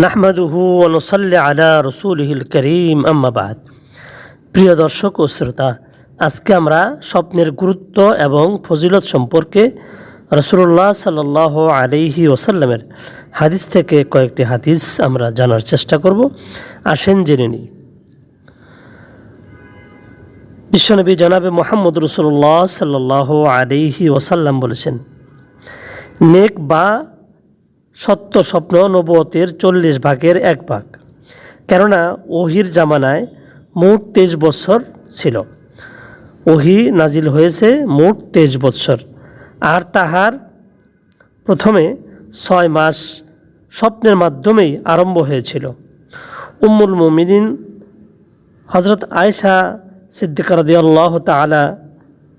নাহমাদুহু অনুসল্লে আলা রসুলহিল করিম আম্মাবাদ প্রিয় দর্শক ও শ্রোতা, আজকে আমরা স্বপ্নের গুরুত্ব এবং ফজিলত সম্পর্কে রসুল্লাহ সাল্লাহ আলাইহি ওসাল্লামের হাদিস থেকে কয়েকটি হাদিস আমরা জানার চেষ্টা করব। আসেন জেনে নিই। বিশ্বনবী জনাবে মোহাম্মদ রসুল্লাহ সাল্লাহ আলাইহি ওসাল্লাম বলেছেন, নেক বা সত্য স্বপ্ন নবতের চল্লিশ ভাগের এক ভাগ। কেননা ওহির জামানায় মোট তেইশ বৎসর ছিল। ওহি নাজিল হয়েছে মোট তেইশ বৎসর। আর তাহার প্রথমে ছয় মাস স্বপ্নের মাধ্যমেই আরম্ভ হয়েছিল। উম্মুল মুমিনিন হজরত আয়সা সিদ্দিকার দিয়াল্লাহ তালা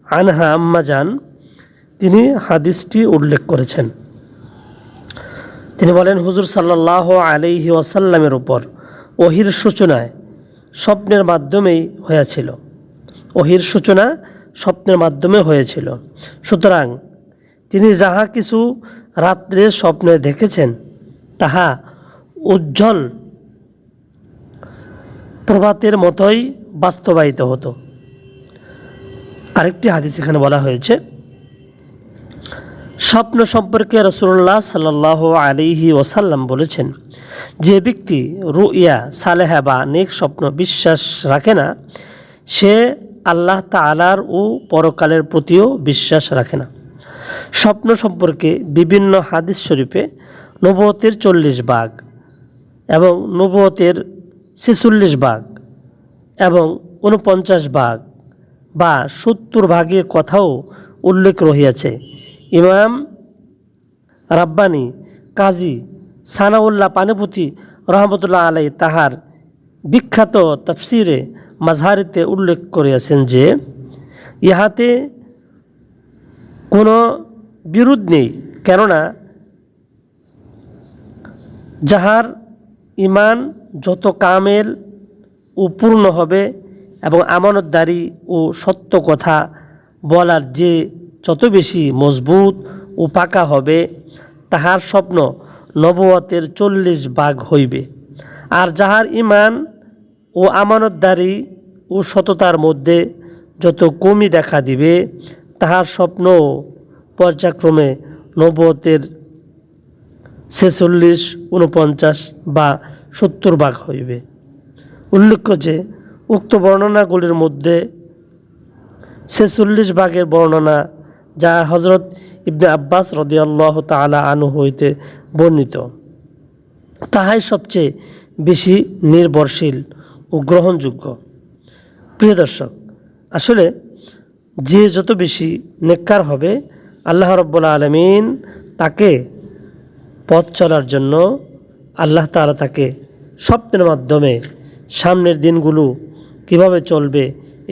আনহা আম্মা যান তিনি হাদিসটি উল্লেখ করেছেন। তিনি বলেন, হুজুর সাল্লাহ আলাইহি ওয়াসাল্লামের উপর ওহির সূচনায় স্বপ্নের মাধ্যমেই হয়েছিল। ওহির সূচনা স্বপ্নের মাধ্যমে হয়েছিল। সুতরাং তিনি যাহা কিছু রাত্রে স্বপ্নে দেখেছেন, তাহা উজ্জ্বল প্রভাতের মতোই বাস্তবায়িত হতো। আরেকটি হাদিস এখানে বলা হয়েছে স্বপ্ন সম্পর্কে রসুল্লাহ সাল্লাহ আলিহি ওসাল্লাম বলেছেন, যে ব্যক্তি রুইয়া, সালেহা বা নেক স্বপ্ন বিশ্বাস রাখে না, সে আল্লাহ তালার ও পরকালের প্রতিও বিশ্বাস রাখে না। স্বপ্ন সম্পর্কে বিভিন্ন হাদিস শরীফে নবতের চল্লিশ ভাগ এবং নবতের ছেচল্লিশ ভাগ এবং উনপঞ্চাশ ভাগ বা সত্তর ভাগের কথাও উল্লেখ রহিয়াছে। ইমাম, রাব্বানি, কাজী সানাউল্লাহ পানিপুতি রহমতুল্লাহ আলাই তাহার বিখ্যাত তফসিরে, মাঝহারিতে উল্লেখ করিয়াছেন যে, ইহাতে কোনো বিরোধ নেই। কেননা, যাহার ইমান যত কামেল ও পূর্ণ হবে এবং আমানতদারি ও সত্য কথা বলার যে যত বেশি মজবুত ও পাকা হবে, তাহার স্বপ্ন নবতের চল্লিশ ভাগ হইবে। আর যাহার ইমান ও আমানতদারি ও সততার মধ্যে যত কমি দেখা দিবে, তাহার স্বপ্ন পর্যায়ক্রমে নবতের ছেচল্লিশ উনপঞ্চাশ বা সত্তর ভাগ হইবে। উল্লেখ্য যে, উক্ত বর্ণনাগুলির মধ্যে ছেচল্লিশ ভাগের বর্ণনা যা হজরত ইবনে আব্বাস রদিয়াল্লাহ তালা আনু হইতে বর্ণিত। তাহাই সবচেয়ে বেশি নির্ভরশীল ও গ্রহণযোগ্য। প্রিয় দর্শক, আসলে যে যত বেশি নেককার হবে, আল্লাহ রব্বুল আলমিন তাকে পথ চলার জন্য আল্লাহ তালা তাকে স্বপ্নের মাধ্যমে সামনের দিনগুলো কীভাবে চলবে,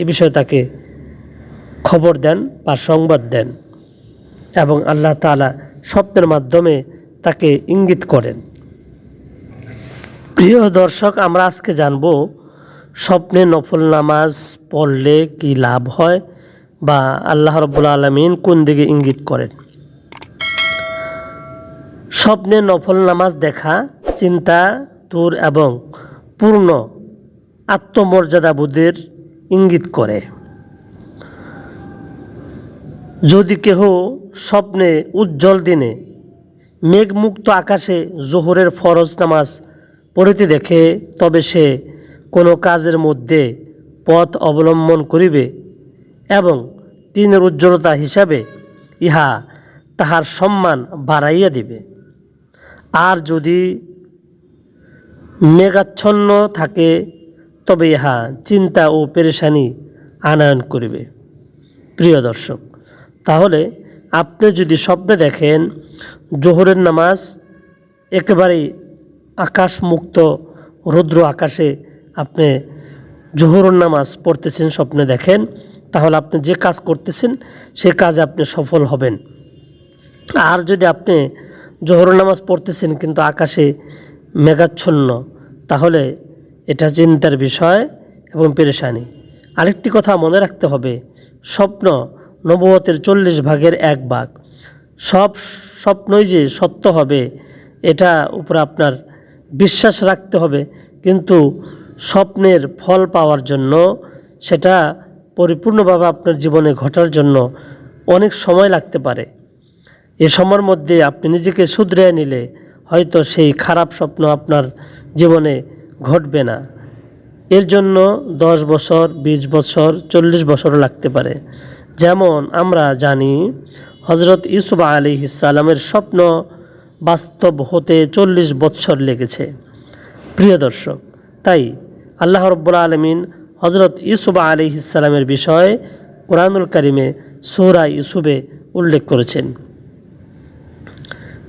এ বিষয়ে তাকে খবর দেন বা সংবাদ দেন এবং আল্লাহ তালা স্বপ্নের মাধ্যমে তাকে ইঙ্গিত করেন। প্রিয় দর্শক, আমরা আজকে জানব স্বপ্নে নফল নামাজ পড়লে কি লাভ হয় বা আল্লাহ রব্বুল আলমিন কোন দিকে ইঙ্গিত করেন? স্বপ্নে নফল নামাজ দেখা চিন্তা, দূর এবং পূর্ণ আত্মমর্যাদা বোধের ইঙ্গিত করে। যদি কেহ স্বপ্নে উজ্জ্বল দিনে মেঘমুক্ত আকাশে জোহরের ফরজ নামাজ পড়িতে দেখে, তবে সে কোনো কাজের মধ্যে পথ অবলম্বন করিবে এবং দিনের উজ্জ্বলতা হিসাবে ইহা তাহার সম্মান বাড়াইয়া দিবে। আর যদি মেঘাচ্ছন্ন থাকে, তবে ইহা চিন্তা ও পেরেশানি আনায়ন করিবে। প্রিয় দর্শক তাহলে আপনি যদি স্বপ্নে দেখেন জোহরের নামাজ একেবারেই আকাশ মুক্ত রৌদ্র আকাশে আপনি জোহরের নামাজ পড়তেছেন, স্বপ্নে দেখেন, তাহলে আপনি যে কাজ করতেছেন, সে কাজে আপনি সফল হবেন। আর যদি আপনি জোহর নামাজ পড়তেছেন কিন্তু আকাশে মেঘাচ্ছন্ন, তাহলে এটা চিন্তার বিষয় এবং পেরেশানি। আরেকটি কথা মনে রাখতে হবে, স্বপ্ন নবতের চল্লিশ ভাগের এক ভাগ। সব স্বপ্নই যে সত্য হবে, এটা উপরে আপনার বিশ্বাস রাখতে হবে। কিন্তু স্বপ্নের ফল পাওয়ার জন্য, সেটা পরিপূর্ণভাবে আপনার জীবনে ঘটার জন্য অনেক সময় লাগতে পারে। এ সময়ের মধ্যে আপনি নিজেকে শুধরে নিলে হয়তো সেই খারাপ স্বপ্ন আপনার জীবনে ঘটবে না। এর জন্য দশ বছর ২০ বছর, চল্লিশ বছর লাগতে পারে। যেমন আমরা জানি হজরত ইউসুফ আলী ইসালামের স্বপ্ন বাস্তব হতে চল্লিশ বছর লেগেছে। প্রিয় দর্শক, তাই আল্লাহ রব্বুল আলমিন হজরত ইউসুফ আলী ইসালামের বিষয়ে কোরআনুল কারিমে সৌরা ইউসুফে উল্লেখ করেছেন।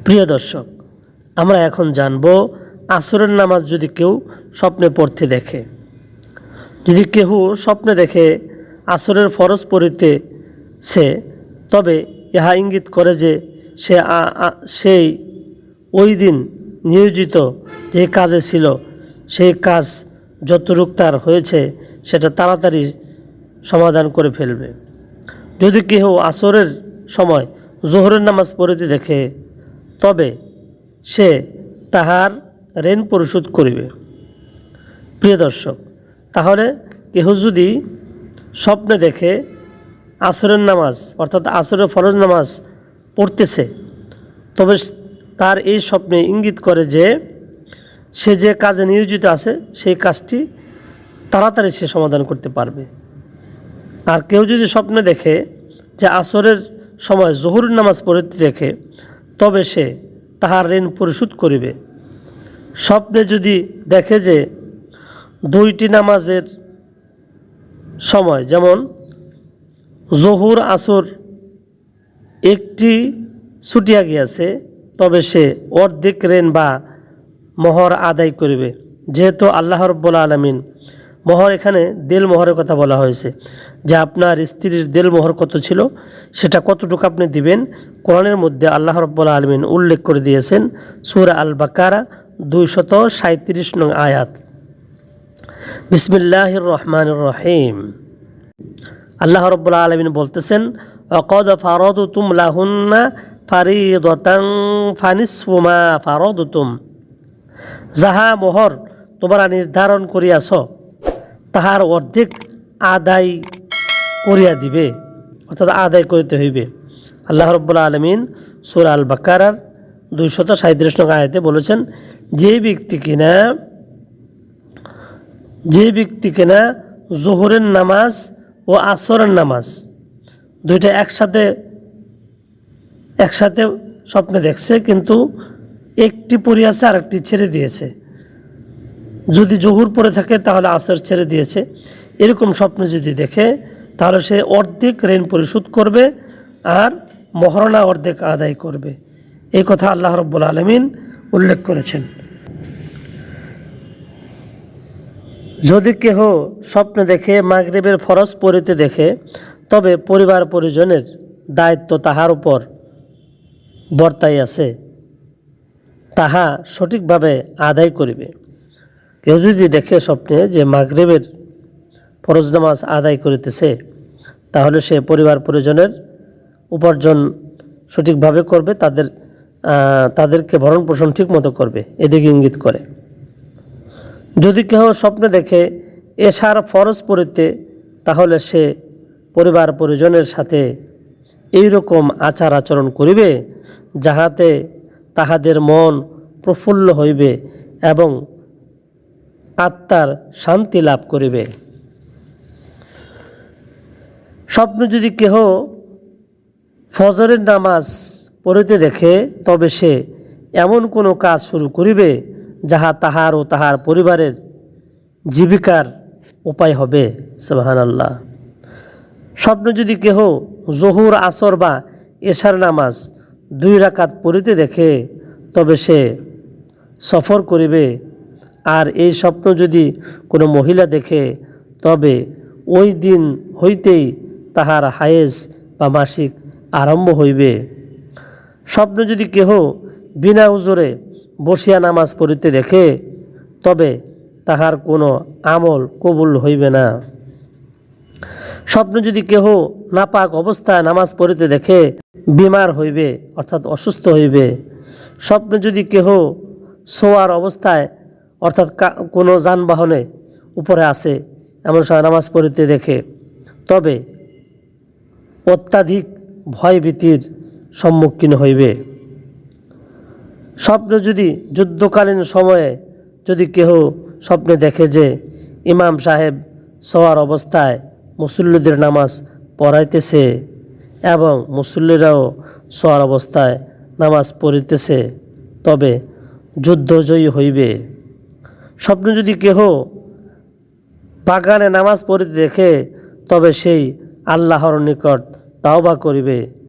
প্রিয় দর্শক, আমরা এখন জানব আসরের নামাজ যদি কেউ স্বপ্নে পড়তে দেখে। যদি কেহ স্বপ্নে দেখে আসরের ফরজ পড়িতে সে, তবে ইহা ইঙ্গিত করে যে সে সেই ওই দিন নিয়োজিত যে কাজে ছিল, সেই কাজ যতটুক তার হয়েছে সেটা তাড়াতাড়ি সমাধান করে ফেলবে। যদি কেহ আসরের সময় জোহরের নামাজ পড়িতে দেখে, তবে সে তাহার ঋণ পরিশোধ করিবে। প্রিয় দর্শক তাহলে কেহ যদি স্বপ্নে দেখে আসরের নামাজ, অর্থাৎ আসরের ফরজ নামাজ পড়তেছে, তবে তার এই স্বপ্নে ইঙ্গিত করে যে সে যে কাজে নিয়োজিত আছে, সেই কাজটি তাড়াতাড়ি সে সমাধান করতে পারবে। আর কেউ যদি স্বপ্নে দেখে যে আসরের সময় জহুর নামাজ পড়তে দেখে, তবে সে তাহার ঋণ পরিশোধ করিবে। স্বপ্নে যদি দেখে যে দুইটি নামাজের সময়, যেমন জহুর, আসর, একটি ছুটিয়া গিয়াছে তবে সে অর্ধেক রেন বা মহর আদায় করবে। যেহেতু আল্লাহ রব্বুল আলমিন মহর এখানে দেল মোহরের কথা বলা হয়েছে। যে আপনার স্ত্রীর দেল মোহর কত ছিল, সেটা কতটুকু আপনি দিবেন, কোরআনের মধ্যে আল্লাহ রব্বুল আলমিন উল্লেখ করে দিয়েছেন, সুরা আল বাকারা দুইশত সাঁত্রিশ নং আয়াত। বিসমিল্লাহির রহমান রহিম। আল্লাহ রব্বুল আলমিন বলতেছেন, অকদ ফারদ তুম লাহুন্না ফারিদতাং ফানিসুমা ফারদ তুম যাহা মোহর তোমরা নির্ধারণ করিয়াছ, তাহার অর্ধেক আদায় করিয়া দিবে, অর্থাৎ আদায় করিতে হইবে। আল্লাহ রব্বুল্লা আলমিন সুর আল বাকারার দুইশত সাঁত্রিশ নং আয়াতে বলেছেন, যে ব্যক্তি কিনা যে ব্যক্তি কিনা জোহরের নামাজ ও আসরের নামাজ, দুইটা একসাথে একসাথে স্বপ্নে দেখছে, কিন্তু একটি পড়িয়াছে আর একটি ছেড়ে দিয়েছে। যদি জহুর পড়ে থাকে, তাহলে আসর ছেড়ে দিয়েছে। এরকম স্বপ্ন যদি দেখে, তাহলে সে অর্ধেক ঋণ পরিশোধ করবে আর মহারণা অর্ধেক আদায় করবে। এই কথা আল্লাহ রব্বুল আলমিন উল্লেখ করেছেন। যদি কেহ স্বপ্নে দেখে, মাগরিবের ফরজ পড়িতে দেখে, তবে পরিবার পরিজনের দায়িত্ব তাহার উপর বর্তাই আছে। তাহা সঠিকভাবে আদায় করিবে। কেউ যদি দেখে স্বপ্নে যে মাগরিবের ফরজ নামাজ আদায় করিতেছে, তাহলে সে পরিবার পরিজনের উপার্জন সঠিকভাবে করবে, তাদের তাদেরকে ভরণ পোষণ ঠিক মতো করবে। এদিকে ইঙ্গিত করে। যদি কেহ স্বপ্নে দেখে এশার ফরজ পড়িতে, তাহলে সে পরিবার পরিজনের সাথে এই রকম আচার আচরণ করিবে, যাহাতে তাহাদের মন প্রফুল্ল হইবে এবং আত্মার শান্তি লাভ করিবে। স্বপ্ন যদি কেহ ফজরের নামাজ পড়িতে দেখে, তবে সে এমন কোনো কাজ শুরু করিবে যাহা তাহার ও তাহার পরিবারের জীবিকার উপায় হবে সুবাহান আল্লাহ স্বপ্ন যদি কেহ জহুর, আসর বা এশার নামাজ দুই রাকাত পড়িতে দেখে, তবে সে সফর করিবে। আর এই স্বপ্ন যদি কোনো মহিলা দেখে, তবে ওই দিন হইতেই তাহার হায়েস বা মাসিক আরম্ভ হইবে। স্বপ্ন যদি কেহ বিনা উজরে বসিয়া নামাজ পড়িতে দেখে, তবে তাহার কোনো আমল কবুল হইবে না। স্বপ্ন যদি কেহ নাপাক অবস্থায় নামাজ পড়িতে দেখে, বিমার হইবে, অর্থাৎ অসুস্থ হইবে। স্বপ্নে যদি কেহ শোয়ার অবস্থায়, অর্থাৎ কোনো যানবাহনে উপরে আসে, এমন সময় নামাজ পড়িতে দেখে, তবে অত্যাধিক ভয়ভীতির সম্মুখীন হইবে। স্বপ্ন যদি যুদ্ধকালীন সময়ে যদি কেহ স্বপ্নে দেখে যে ইমাম সাহেব সওয়ার অবস্থায় মুসল্লিদের নামাজ পড়াইতেছে এবং মুসল্লিরাও শোয়ার অবস্থায় নামাজ পড়িতেছে, তবে যুদ্ধজয়ী হইবে। স্বপ্ন যদি কেহ বাগানে নামাজ পড়িতে দেখে, তবে সেই আল্লাহর নিকট তাওবা করিবে।